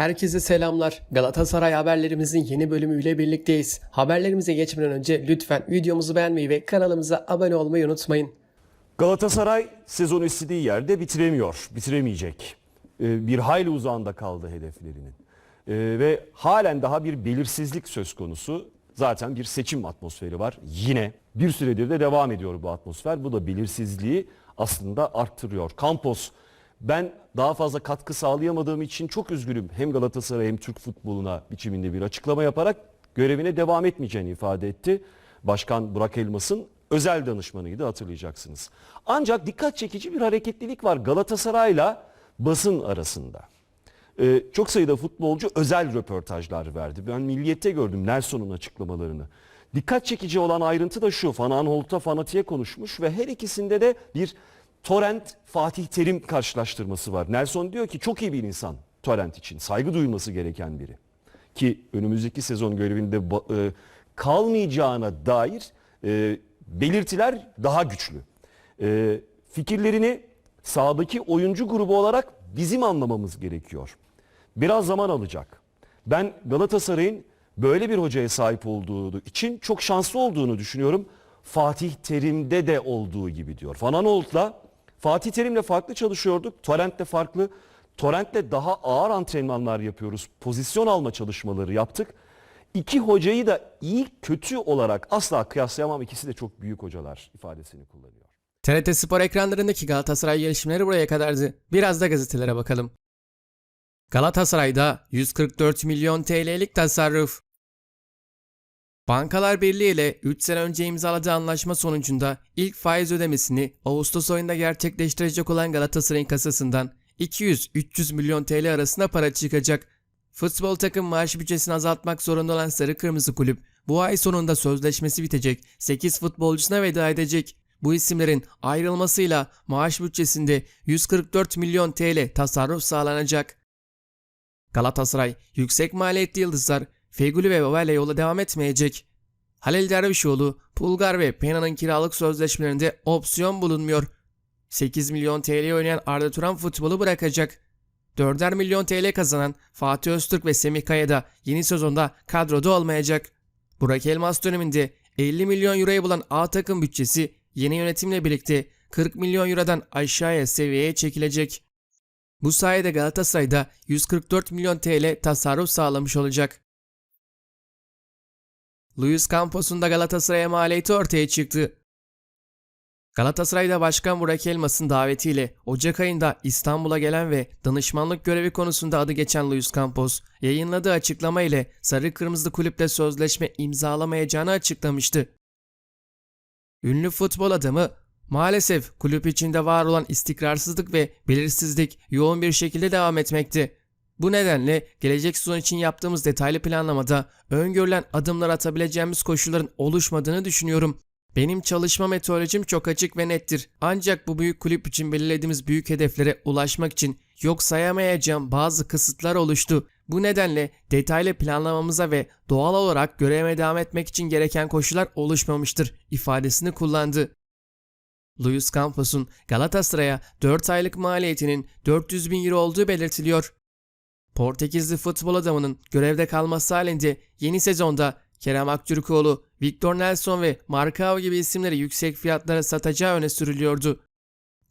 Herkese selamlar. Galatasaray haberlerimizin yeni bölümüyle birlikteyiz. Haberlerimize geçmeden önce lütfen videomuzu beğenmeyi ve kanalımıza abone olmayı unutmayın. Galatasaray sezonu istediği yerde bitiremiyor, bitiremeyecek. Ee, Bir hayli uzağında kaldı hedeflerinin. Ee, Ve halen daha bir belirsizlik söz konusu. Zaten bir seçim atmosferi var. Yine bir süredir de devam ediyor bu atmosfer. Bu da belirsizliği aslında arttırıyor. Campos ben daha fazla katkı sağlayamadığım için çok üzgünüm. Hem Galatasaray hem Türk futboluna biçiminde bir açıklama yaparak görevine devam etmeyeceğini ifade etti. Başkan Burak Elmas'ın özel danışmanıydı hatırlayacaksınız. Ancak dikkat çekici bir hareketlilik var Galatasaray'la basın arasında. Ee, çok sayıda futbolcu özel röportajlar verdi. Ben Milliyet'te gördüm Nelson'un açıklamalarını. Dikkat çekici olan ayrıntı da şu. Fanan Holt'a fanatiğe konuşmuş ve her ikisinde de bir Torrent Fatih Terim karşılaştırması var. Nelson diyor ki çok iyi bir insan Torrent için. Saygı duyulması gereken biri. Ki önümüzdeki sezon görevinde e, kalmayacağına dair e, belirtiler daha güçlü. E, fikirlerini sahadaki oyuncu grubu olarak bizim anlamamız gerekiyor. Biraz zaman alacak. Ben Galatasaray'ın böyle bir hocaya sahip olduğu için çok şanslı olduğunu düşünüyorum. Fatih Terim'de de olduğu gibi diyor. Fananolt'la Fatih Terim'le farklı çalışıyorduk. Torrent'le farklı. Torrent'le daha ağır antrenmanlar yapıyoruz. Pozisyon alma çalışmaları yaptık. İki hocayı da iyi kötü olarak asla kıyaslayamam. İkisi de çok büyük hocalar ifadesini kullanıyor. TRT Spor ekranlarındaki Galatasaray gelişmeleri buraya kadardı. Biraz da gazetelere bakalım. Galatasaray'da 144 milyon TL'lik tasarruf. Bankalar Birliği ile 3 sene önce imzaladığı anlaşma sonucunda ilk faiz ödemesini Ağustos ayında gerçekleştirecek olan Galatasaray'ın kasasından 200-300 milyon TL arasında para çıkacak. Futbol takım maaş bütçesini azaltmak zorunda olan Sarı Kırmızı Kulüp bu ay sonunda sözleşmesi bitecek 8 futbolcusuna veda edecek. Bu isimlerin ayrılmasıyla maaş bütçesinde 144 milyon TL tasarruf sağlanacak. Galatasaray yüksek maliyetli yıldızlar Feguli ve ile yola devam etmeyecek. Halil Dervişoğlu, Pulgar ve Pena'nın kiralık sözleşmelerinde opsiyon bulunmuyor. 8 milyon TL oynayan Arda Turan futbolu bırakacak. 4'er milyon TL kazanan Fatih Öztürk ve Semih Kaya da yeni sezonda kadroda olmayacak. Burak Elmas döneminde 50 milyon euroyu bulan A takım bütçesi yeni yönetimle birlikte 40 milyon eurodan aşağıya seviyeye çekilecek. Bu sayede Galatasaray'da 144 milyon TL tasarruf sağlamış olacak. Luis Campos'un da Galatasaray'a maliyeti ortaya çıktı. Galatasaray'da Başkan Burak Elmas'ın davetiyle Ocak ayında İstanbul'a gelen ve danışmanlık görevi konusunda adı geçen Luis Campos, yayınladığı açıklama ile Sarı Kırmızı Kulüp'le sözleşme imzalamayacağını açıklamıştı. Ünlü futbol adamı, maalesef kulüp içinde var olan istikrarsızlık ve belirsizlik yoğun bir şekilde devam etmekte. Bu nedenle gelecek sezon için yaptığımız detaylı planlamada öngörülen adımlar atabileceğimiz koşulların oluşmadığını düşünüyorum. Benim çalışma metodolojim çok açık ve nettir. Ancak bu büyük kulüp için belirlediğimiz büyük hedeflere ulaşmak için yok sayamayacağım bazı kısıtlar oluştu. Bu nedenle detaylı planlamamıza ve doğal olarak göreve devam etmek için gereken koşullar oluşmamıştır ifadesini kullandı. Luis Campos'un Galatasaray'a 4 aylık maliyetinin 400 bin euro olduğu belirtiliyor. Portekizli futbol adamının görevde kalması halinde yeni sezonda Kerem Aktürkoğlu, Victor Nelson ve Marcao gibi isimleri yüksek fiyatlara satacağı öne sürülüyordu.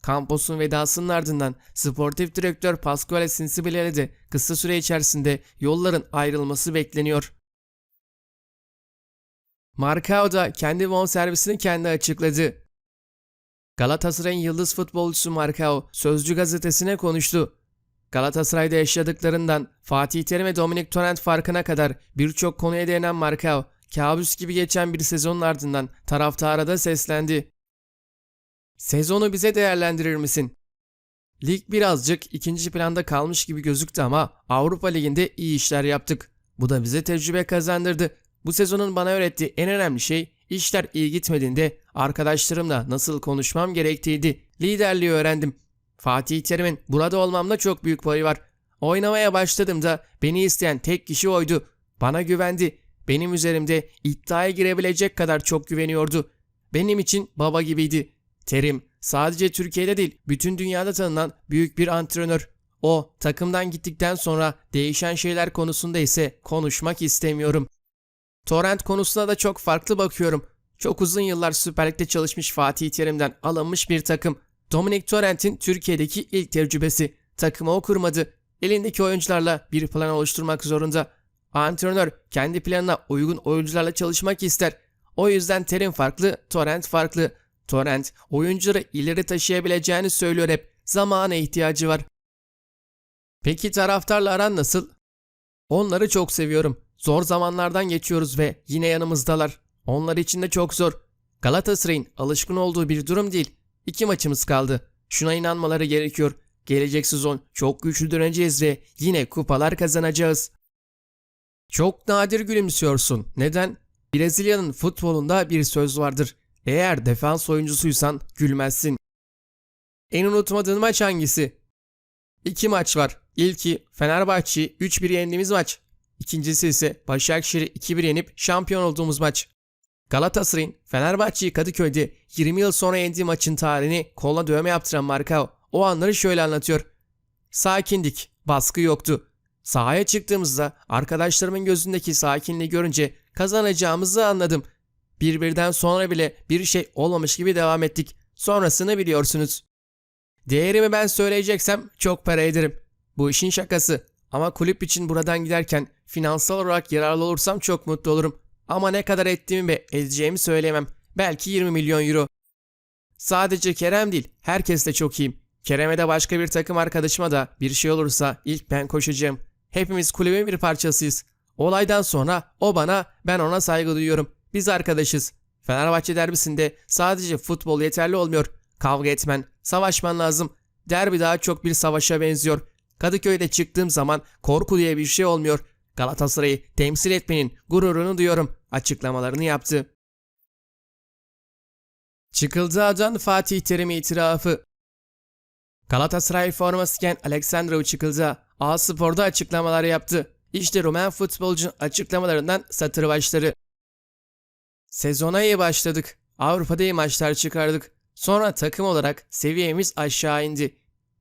Campos'un vedasının ardından sportif direktör Pasquale Sinsibile de kısa süre içerisinde yolların ayrılması bekleniyor. Marcao da kendi bon servisini kendi açıkladı. Galatasaray'ın yıldız futbolcusu Marcao Sözcü gazetesine konuştu. Galatasaray'da yaşadıklarından Fatih Terim ve Dominic Torrent farkına kadar birçok konuya değinen Marcao, kabus gibi geçen bir sezonun ardından taraftara da seslendi. Sezonu bize değerlendirir misin? Lig birazcık ikinci planda kalmış gibi gözüktü ama Avrupa Ligi'nde iyi işler yaptık. Bu da bize tecrübe kazandırdı. Bu sezonun bana öğrettiği en önemli şey işler iyi gitmediğinde arkadaşlarımla nasıl konuşmam gerektiğiydi. Liderliği öğrendim. Fatih Terim'in burada olmamda çok büyük payı var. Oynamaya başladığımda beni isteyen tek kişi oydu. Bana güvendi. Benim üzerimde iddiaya girebilecek kadar çok güveniyordu. Benim için baba gibiydi. Terim sadece Türkiye'de değil bütün dünyada tanınan büyük bir antrenör. O takımdan gittikten sonra değişen şeyler konusunda ise konuşmak istemiyorum. Torrent konusuna da çok farklı bakıyorum. Çok uzun yıllar Süper Lig'de çalışmış Fatih Terim'den alınmış bir takım. Dominic Torrent'in Türkiye'deki ilk tecrübesi. Takımı o kurmadı. Elindeki oyuncularla bir plan oluşturmak zorunda. Antrenör kendi planına uygun oyuncularla çalışmak ister. O yüzden Terim farklı, Torrent farklı. Torrent oyuncuları ileri taşıyabileceğini söylüyor hep. Zamana ihtiyacı var. Peki taraftarla aran nasıl? Onları çok seviyorum. Zor zamanlardan geçiyoruz ve yine yanımızdalar. Onlar için de çok zor. Galatasaray'ın alışkın olduğu bir durum değil. İki maçımız kaldı. Şuna inanmaları gerekiyor. Gelecek sezon çok güçlü döneceğiz ve yine kupalar kazanacağız. Çok nadir gülümsüyorsun. Neden? Brezilya'nın futbolunda bir söz vardır. Eğer defans oyuncusuysan gülmezsin. En unutmadığın maç hangisi? İki maç var. İlki Fenerbahçe'yi 3-1 yendiğimiz maç. İkincisi ise Başakşehir'i 2-1 yenip şampiyon olduğumuz maç. Galatasaray'ın Fenerbahçe'yi Kadıköy'de 20 yıl sonra yendiği maçın tarihini koluna dövme yaptıran Markao o anları şöyle anlatıyor. Sakindik, baskı yoktu. Sahaya çıktığımızda arkadaşlarımın gözündeki sakinliği görünce kazanacağımızı anladım. Birbirden sonra bile bir şey olmamış gibi devam ettik. Sonrasını biliyorsunuz. Değerimi ben söyleyeceksem çok para ederim. Bu işin şakası. Ama kulüp için buradan giderken finansal olarak yararlı olursam çok mutlu olurum. Ama ne kadar ettiğimi ve edeceğimi söyleyemem. Belki 20 milyon euro. Sadece Kerem değil, herkesle çok iyiyim. Kerem'e de başka bir takım arkadaşıma da bir şey olursa ilk ben koşacağım. Hepimiz kulübün bir parçasıyız. Olaydan sonra o bana, ben ona saygı duyuyorum. Biz arkadaşız. Fenerbahçe derbisinde sadece futbol yeterli olmuyor. Kavga etmen, savaşman lazım. Derbi daha çok bir savaşa benziyor. Kadıköy'de çıktığım zaman korku diye bir şey olmuyor. Galatasaray'ı temsil etmenin gururunu duyuyorum açıklamalarını yaptı. Çıkıldağ'dan Fatih Terim itirafı. Galatasaray forması giyen Aleksandrov Çıkıldağ A Spor'da açıklamalar yaptı. İşte Rumen futbolcunun açıklamalarından satır başları. Sezona iyi başladık. Avrupa'da iyi maçlar çıkardık. Sonra takım olarak seviyemiz aşağı indi.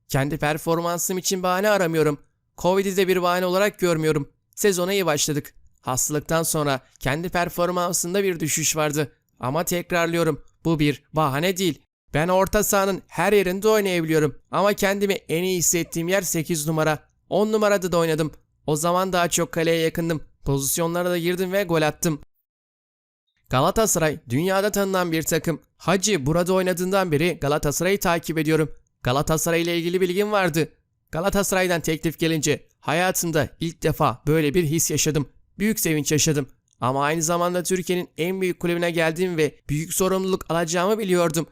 Kendi performansım için bahane aramıyorum. Covid'i de bir bahane olarak görmüyorum. Sezona iyi başladık. Hastalıktan sonra kendi performansında bir düşüş vardı. Ama tekrarlıyorum bu bir bahane değil. Ben orta sahanın her yerinde oynayabiliyorum. Ama kendimi en iyi hissettiğim yer 8 numara. 10 numarada da oynadım. O zaman daha çok kaleye yakındım. Pozisyonlara da girdim ve gol attım. Galatasaray dünyada tanınan bir takım. Hacı burada oynadığından beri Galatasaray'ı takip ediyorum. Galatasaray ile ilgili bilgim vardı. Galatasaray'dan teklif gelince hayatımda ilk defa böyle bir his yaşadım. Büyük sevinç yaşadım. Ama aynı zamanda Türkiye'nin en büyük kulübüne geldiğim ve büyük sorumluluk alacağımı biliyordum.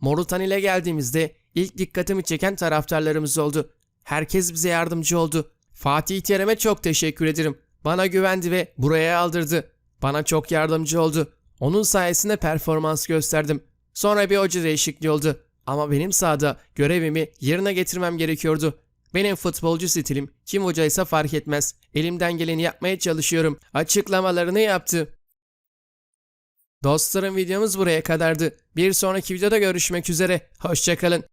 Morutan ile geldiğimizde ilk dikkatimi çeken taraftarlarımız oldu. Herkes bize yardımcı oldu. Fatih Terim'e çok teşekkür ederim. Bana güvendi ve buraya aldırdı. Bana çok yardımcı oldu. Onun sayesinde performans gösterdim. Sonra bir hoca değişikliği oldu. Ama benim sahada görevimi yerine getirmem gerekiyordu. Benim futbolcu stilim kim hocaysa fark etmez. Elimden geleni yapmaya çalışıyorum. Açıklamalarını yaptı. Dostlarım videomuz buraya kadardı. Bir sonraki videoda görüşmek üzere. Hoşçakalın.